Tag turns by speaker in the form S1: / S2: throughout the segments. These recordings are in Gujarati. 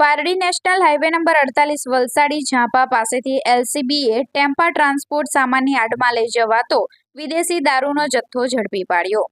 S1: પારડી નેશનલ હાઈવે નંબર અડતાલીસ વલસાડી ઝાંપા પાસેથી એલસીબીએ ટેમ્પા ટ્રાન્સપોર્ટ સામાનની આડમાં લઈ જવાતો વિદેશી દારૂનો જથ્થો ઝડપી પાડ્યો.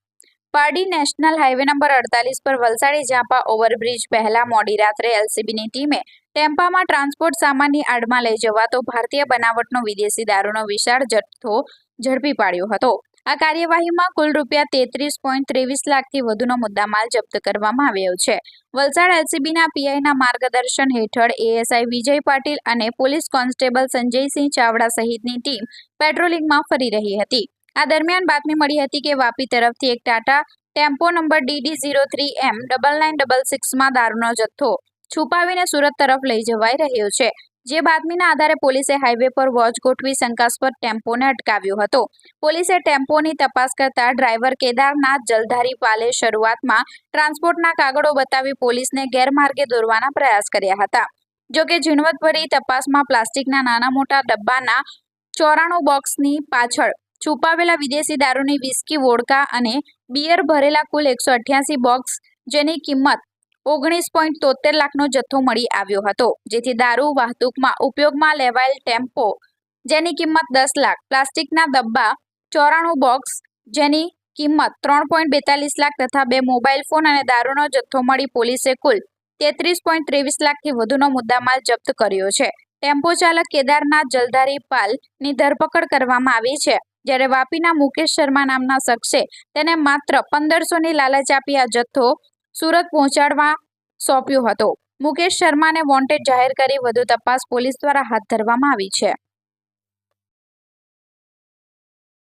S1: પારડી નેશનલ હાઈવે નંબર અડતાલીસ પર વલસાડી ઝાંપા ઓવરબ્રિજ પહેલા મોડી રાત્રે એલસીબીની ટીમે ટેમ્પામાં ટ્રાન્સપોર્ટ સામાનની આડમાં લઈ જવાતો ભારતીય બનાવટનો વિદેશી દારૂનો વિશાળ જથ્થો ઝડપી પાડ્યો હતો. આ કાર્યવાહીમાં કુલ રૂપિયા તેત્રીસ પોઈન્ટ ત્રેવીસ લાખથી વધુનો મુદ્દામાલ જપ્ત કરવામાં આવ્યો છે. વલસાડ એલસીબીના પીઆઈના માર્ગદર્શન હેઠળ એએસઆઈ વિજય પાટીલ અને પોલીસ કોન્સ્ટેબલ સંજયસિંહ ચાવડા સહિતની ટીમ પેટ્રોલિંગમાં ફરી રહી હતી. આ દરમિયાન બાતમી મળી હતી કે વાપી તરફથી એક Tata tempo number DD zero three M double nine double સિક્સમાં દારૂનો જથ્થો છુપાવીને સુરત તરફ લઈ જવાઈ રહ્યો છે. જે બાતમીના આધારે પોલીસે હાઈવે પર વોચ ગોઠવી શંકાસ્પદ ટેમ્પોને અટકાવ્યો હતો. પોલીસે ટેમ્પોની તપાસ કરતા ડ્રાઈવર કેદારનાથ જલધારી પાલે શરૂઆતમાં ટ્રાન્સપોર્ટના કાગળો બતાવી પોલીસને ગેરમાર્ગે દોરવાના પ્રયાસ કર્યા હતા. જોકે ઝીણવટભરી તપાસમાં પ્લાસ્ટિકના નાના મોટા ડબ્બાના ચોરાણું બોક્સની પાછળ છુપાવેલા વિદેશી દારૂની વિસ્કી, વોડકા અને બિયર ભરેલા કુલ એકસો બોક્સ જેની કિંમત ઓગણીસ પોઈન્ટ તોતેર લાખનો જથ્થો મળી આવ્યો હતો, જેથી દારૂ વાહતુકમાં ઉપયોગમાં લેવાયેલ ટેમ્પો, જેની કિંમત દસ લાખ, પ્લાસ્ટિકના ડબ્બા, ચોરાણું બોક્સ, જેની કિંમત ત્રણ પોઈન્ટ બેતાલીસ લાખ તથા બે મોબાઈલ ફોન અને દારૂનો જથ્થો મળી પોલીસે કુલ તેત્રીસ પોઈન્ટ ત્રેવીસ લાખથી વધુનો મુદ્દામાલ જપ્ત કર્યો છે. ટેમ્પો ચાલક કેદારનાથ જલધારી પાલની ધરપકડ કરવામાં આવી છે, જ્યારે વાપીના મુકેશ શર્મા નામના શખ્સે તેને માત્ર પંદરસોની લાલચ આપી આ જથ્થો સુરત પહોંચાડવા સોંપ્યો હતો. મુકેશ શર્માને વોન્ટેડ જાહેર કરી વધુ તપાસ પોલીસ દ્વારા હાથ ધરવામાં આવી છે.